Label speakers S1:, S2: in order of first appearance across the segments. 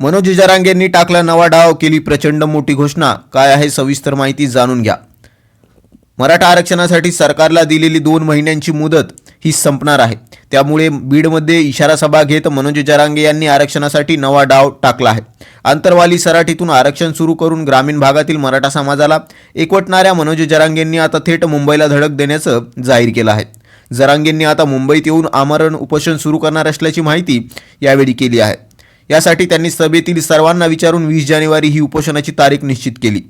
S1: मनोज जरांगेंनी टाकला नवा डाव केली प्रचंड मोठी घोषणा. काय आहे सविस्तर माहिती जाणून घ्या. मराठा आरक्षणासाठी सरकारला दिलेली दोन महिन्यांची मुदत ही संपणार आहे. त्यामुळे बीडमध्ये इशारा सभा घेत मनोज जरांगे यांनी आरक्षणासाठी नवा डाव टाकला आहे. आंतरवाली सराटीतून आरक्षण सुरू करून ग्रामीण भागातील मराठा समाजाला एकवटणाऱ्या मनोज जरांगेंनी आता थेट मुंबईला धडक देण्याचं जाहीर केलं आहे. जरांगेंनी आता मुंबईत येऊन आमरण उपोषण सुरू करणार असल्याची माहिती यावेळी केली आहे. यासाठी त्यांनी सभेतील सर्वांना विचारून वीस जानेवारी ही उपोषणाची तारीख निश्चित केली.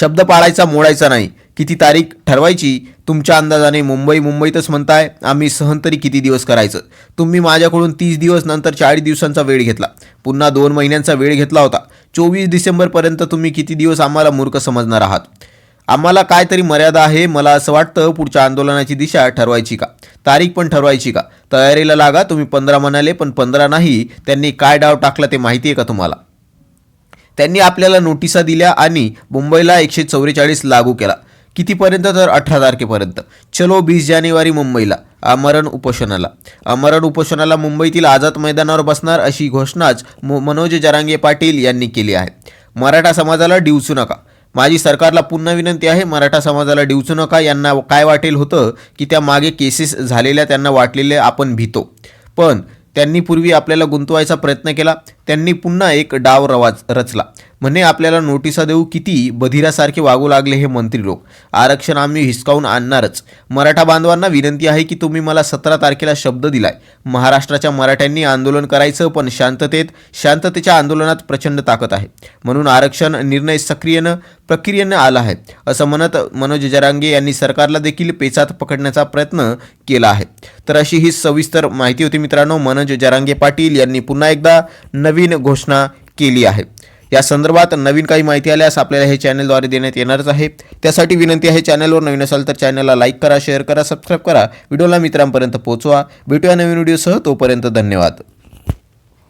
S1: शब्द पाळायचा मोडायचा नाही. किती तारीख ठरवायची तुमच्या अंदाजाने मुंबई मुंबईतच म्हणताय आम्ही सहन तरी किती दिवस करायचं? तुम्ही माझ्याकडून तीस दिवस नंतर चाळीस दिवसांचा वेळ घेतला. पुन्हा दोन महिन्यांचा वेळ घेतला होता. चोवीस डिसेंबरपर्यंत तुम्ही किती दिवस आम्हाला मूर्ख समजणार आहात? आम्हाला काय तरी मर्यादा आहे मला असं वाटतं पुढच्या आंदोलनाची दिशा ठरवायची का? तारीख पण ठरवायची का? तयारीला लागा तुम्ही पंधरा म्हणाले पण पंधरा नाही. त्यांनी काय डाव टाकला ते माहिती आहे का तुम्हाला? त्यांनी आपल्याला नोटिसा दिल्या आणि मुंबईला एकशे चौवेचाळीस लागू केला. कितीपर्यंत? तर अठरा तारखेपर्यंत. चलो बीस जानेवारी मुंबईला. आमरण उपोषणाला. आमरण उपोषणाला मुंबईतील आझाद मैदानावर बसणार अशी घोषणाच मनोज जरांगे पाटील यांनी केली आहे. मराठा समाजाला डिवचू नका. माझी सरकारला पुन्हा विनंती आहे मराठा समाजाला डिवचू नका. यांना काय वाटेल होतं की त्या मागे केसेस झालेल्या त्यांना वाटलेले आपण भीतो. पण त्यांनी पूर्वी आपल्याला गुंतवायचा प्रयत्न केला. त्यांनी पुन्हा एक डाव रवाज रचला. म्हणे आपल्याला नोटिसा देऊ किती बधिरासारखे वागू लागले हे मंत्री लोक. आरक्षण आम्ही हिसकावून आणणारच. मराठा बांधवांना विनंती आहे की तुम्ही मला सतरा तारखेला शब्द दिलाय. महाराष्ट्राच्या मराठ्यांनी आंदोलन करायचं पण शांततेत शांततेच्या आंदोलनात प्रचंड ताकद आहे. म्हणून आरक्षण निर्णय सक्रियनं प्रक्रियेनं आला आहे असं म्हणत मनोज जरांगे यांनी सरकारला देखील पेचात पकडण्याचा प्रयत्न केला आहे. तर अशी ही सविस्तर माहिती होती मित्रांनो. मनोज जरांगे पाटील यांनी पुन्हा एकदा नवीन घोषणा केली आहे. या संदर्भात नवीन काही माहिती आल्यास आपल्याला हे चॅनलद्वारे देण्यात येणारच आहे. त्यासाठी विनंती आहे चॅनलवर नवीन असाल तर चॅनलला लाईक करा शेअर करा सबस्क्राईब करा. व्हिडिओला मित्रांपर्यंत पोहोचवा. भेटूया नवीन व्हिडिओसह तोपर्यंत धन्यवाद.